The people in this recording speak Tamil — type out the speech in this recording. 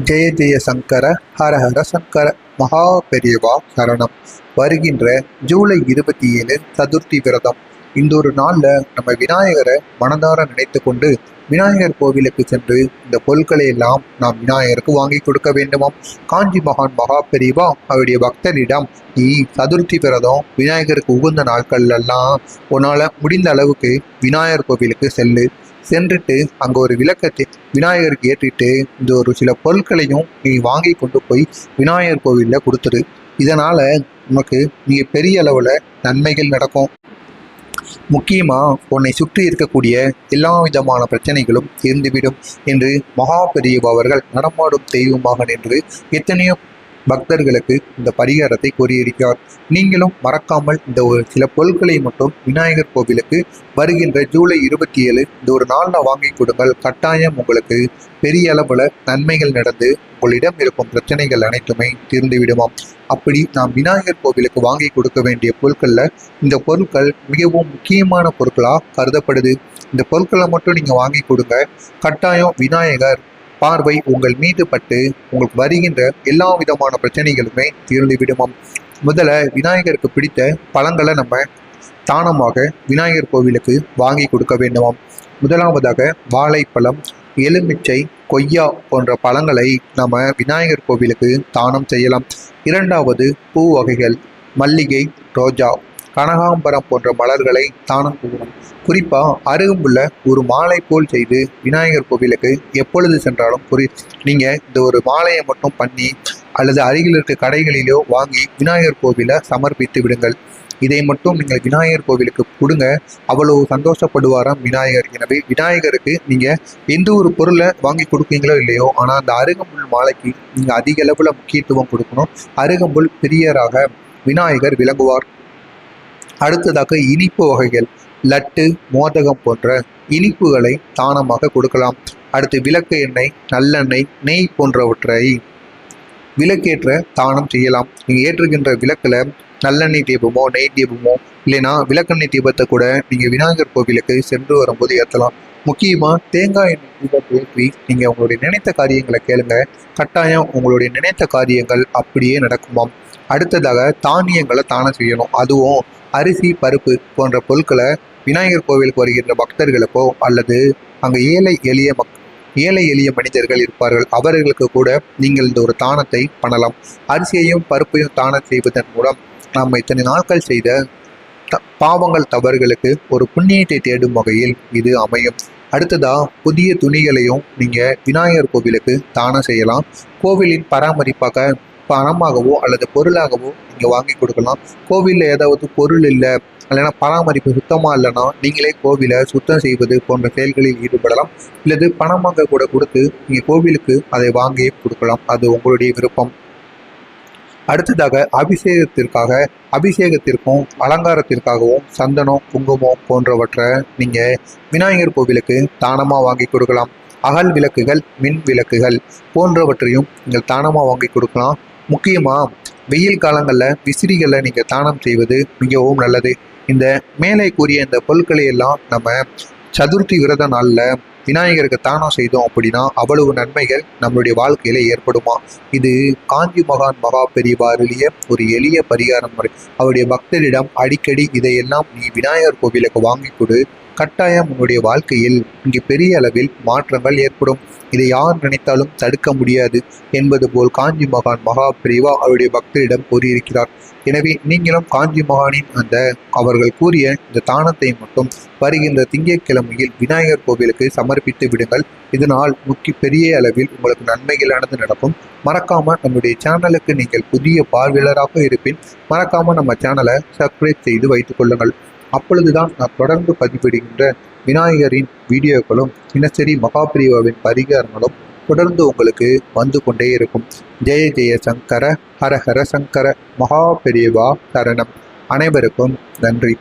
ஜெய ஜெய சங்கர ஹர ஹர சங்கர மகா பெரியவா சரணம். வருகின்ற ஜூலை இருபத்தி ஏழு சதுர்த்தி விரதம். இந்த ஒரு நாளில் நம்ம விநாயகரை மனதார நினைத்து கொண்டு விநாயகர் கோவிலுக்கு சென்று இந்த பொருட்களை எல்லாம் நாம் விநாயகருக்கு வாங்கி கொடுக்க வேண்டுமாம். காஞ்சி மகான் மகா பெரியவா அவருடைய பக்தரிடம் நீ சதுர்த்தி விரதம் விநாயகருக்கு உகந்த நாட்கள்லாம் உன்னால் முடிந்த அளவுக்கு விநாயகர் கோவிலுக்கு செல்லு. சென்றுட்டு அங்கே ஒரு விளக்கத்தை விநாயகருக்கு ஏற்றிட்டு இந்த ஒரு சில பொருட்களையும் நீ வாங்கி கொண்டு போய் விநாயகர் கோவிலில் கொடுத்துரு இதனால் உனக்கு மிக பெரிய அளவில் நன்மைகள் நடக்கும். முக்கியமாக உன்னை சுற்றி இருக்கக்கூடிய எல்லா விதமான பிரச்சனைகளும் தீர்ந்துவிடும் என்று மகா நடமாடும் தெய்வமாக நின்று எத்தனையோ பக்தர்களுக்கு இந்த பரிகாரத்தை கூறியிருக்கிறார். நீங்களும் மறக்காமல் இந்த ஒரு சில பொருட்களை மட்டும் விநாயகர் கோவிலுக்கு வருகின்ற ஜூலை இருபத்தி ஏழு இந்த ஒரு நாளில் வாங்கி கொடுங்கள். கட்டாயம் உங்களுக்கு பெரிய அளவில் நன்மைகள் நடந்து உங்களிடம் இருக்கும் பிரச்சனைகள் அனைத்துமே தீர்ந்துவிடுமாம் அப்படி நாம் விநாயகர் கோவிலுக்கு வாங்கி கொடுக்க வேண்டிய பொருட்களில் இந்த பொருட்கள் மிகவும் முக்கியமான பொருட்களாக கருதப்படுது. இந்த பொருட்களை மட்டும் நீங்கள் வாங்கி கொடுங்க. கட்டாயம் விநாயகர் பார்வை உங்கள் மீது பட்டு உங்களுக்கு வருகின்ற எல்லா விதமான பிரச்சனைகளுமே தீர்ந்து விடுமாம் முதல்ல விநாயகருக்கு பிடித்த பழங்களை நம்ம தானமாக விநாயகர் கோவிலுக்கு வாங்கி கொடுக்க வேண்டுமாம். முதலாவதாக வாழைப்பழம் எலுமிச்சை கொய்யா போன்ற பழங்களை நம்ம விநாயகர் கோவிலுக்கு தானம் செய்யலாம். இரண்டாவது பூ வகைகள் மல்லிகை ரோஜா கனகாம்பரம் போன்ற மலர்களை தானம் செய்யலாம் குறிப்பாக அருகம்புள்ள ஒரு மாலை போல் செய்து விநாயகர் கோவிலுக்கு எப்பொழுது சென்றாலும் புரி நீங்கள் இந்த ஒரு மாலையை மட்டும் பண்ணி அல்லது அருகில் இருக்க கடைகளிலோ வாங்கி விநாயகர் கோவிலை சமர்ப்பித்து விடுங்கள். இதை மட்டும் நீங்கள் விநாயகர் கோவிலுக்கு கொடுங்க. அவ்வளவு சந்தோஷப்படுவாராம் விநாயகர். எனவே விநாயகருக்கு நீங்கள் எந்த ஒரு பொருளை வாங்கி கொடுப்பீங்களோ இல்லையோ ஆனால் அந்த அருகம்புல் மாலைக்கு நீங்கள் அதிக அளவில் முக்கியத்துவம் கொடுக்கணும். அருகம்புல் பெரியராக விநாயகர் விளங்குவார். அடுத்ததாக இனிப்பு வகைகள் லட்டு மோதகம் போன்ற இனிப்புகளை தானமாக கொடுக்கலாம். அடுத்து விளக்கு எண்ணெய் நல்லெண்ணெய் நெய் போன்றவற்றை விளக்கேற்ற தானம் செய்யலாம். நீங்கள் ஏற்றுகின்ற விளக்கில் நல்லெண்ணெய் தீபமோ நெய் தீபமோ இல்லைன்னா விளக்கெண்ணெய் தீபத்தை கூட நீங்கள் விநாயகர் கோவிலுக்கு சென்று வரும்போது ஏற்றலாம். முக்கியமாக தேங்காய் எண்ணெய் தீபத்தை ஏற்றி நீங்கள் உங்களுடைய நினைத்த காரியங்களை கேளுங்க. கட்டாயம் உங்களுடைய நினைத்த காரியங்கள் அப்படியே நடக்குமாம். அடுத்ததாக தானியங்களை தானம் செய்யணும். அதுவும் அரிசி பருப்பு போன்ற பொருட்களை விநாயகர் கோவிலுக்கு வருகின்ற பக்தர்களுக்கோ அல்லது அங்கே ஏழை எளிய மக் ஏழை எளிய மனிதர்கள் இருப்பார்கள். அவர்களுக்கு கூட நீங்கள் இந்த ஒரு தானத்தை பண்ணலாம். அரிசியையும் பருப்பையும் தானம் செய்வதன் மூலம் நாம் இத்தனை நாட்கள் செய்த த- பாவங்கள் தவறுகளுக்கு ஒரு புண்ணியத்தை தேடும் வகையில் இது அமையும். அடுத்ததா புதிய துணிகளையும் நீங்கள் விநாயகர் கோவிலுக்கு தானம் செய்யலாம். கோவிலின் பராமரிப்பாக பணமாகவோ அல்லது பொருளாகவோ நீங்கள் வாங்கி கொடுக்கலாம். கோவிலில் ஏதாவது பொருள் இல்லை இல்லைன்னா பராமரிப்பு சுத்தமாக இல்லைன்னா நீங்களே கோவிலை சுத்தம் செய்வது போன்ற செயல்களில் ஈடுபடலாம். இல்லது பணமாக கூட கொடுத்து நீங்கள் கோவிலுக்கு அதை வாங்கி கொடுக்கலாம். அது உங்களுடைய விருப்பம். அடுத்ததாக அபிஷேகத்திற்காக அபிஷேகத்திற்கும் அலங்காரத்திற்காகவும் சந்தனம் குங்குமம் போன்றவற்றை நீங்கள் விநாயகர் கோவிலுக்கு தானமாக வாங்கி கொடுக்கலாம். அகல் விளக்குகள் மின் விளக்குகள் போன்றவற்றையும் நீங்கள் தானமாக வாங்கி கொடுக்கலாம். முக்கியமாக வெயில் காலங்களில் விசிறிகளை நீங்கள் தானம் செய்வது மிகவும் நல்லது. இந்த மேலே கூறிய இந்த பொருட்களை எல்லாம் நம்ம சதுர்த்தி விரத நாளில் விநாயகருக்கு தானம் செய்தோம் அப்படின்னா அவ்வளவு நன்மைகள் நம்மளுடைய வாழ்க்கையில ஏற்படுமா? இது காஞ்சி மகான் மகா பெரியவா அருளிய ஒரு எளிய பரிகாரம் முறை. அவருடைய பக்தரிடம் அடிக்கடி இதையெல்லாம் நீ விநாயகர் கோவிலுக்கு வாங்கி கொடு. கட்டாயம் உன்னுடைய வாழ்க்கையில் இங்கு பெரிய அளவில் மாற்றங்கள் ஏற்படும். இதை யார் நினைத்தாலும் தடுக்க முடியாது என்பது போல் காஞ்சி மகான் மகா பிரிவா அவருடைய பக்தரிடம் கூறியிருக்கிறார். எனவே நீங்களும் காஞ்சி மகானின் அந்த அவர்கள் கூறிய இந்த தானத்தை மட்டும் வருகின்ற திங்கட்கிழமையில் விநாயகர் கோவிலுக்கு சமர்ப்பித்து விடுங்கள். இதனால் முக்கிய பெரிய அளவில் உங்களுக்கு நன்மைகளானது நடக்கும். மறக்காம நம்முடைய சேனலுக்கு நீங்கள் புதிய பார்வையாளராக இருப்பின் மறக்காம நம்ம சேனலை சப்ஸ்கிரைப் செய்து வைத்துக் கொள்ளுங்கள். அப்பொழுதுதான் நான் தொடர்ந்து பதிவிடுகின்ற விநாயகரின் வீடியோக்களும் தினசரி மகாபிரிவாவின் பரிகாரங்களும் தொடர்ந்து உங்களுக்கு வந்து கொண்டே இருக்கும். ஜெய ஜெய சங்கர ஹர ஹர சங்கர மகாபிரிவா சரணம். அனைவருக்கும் நன்றி.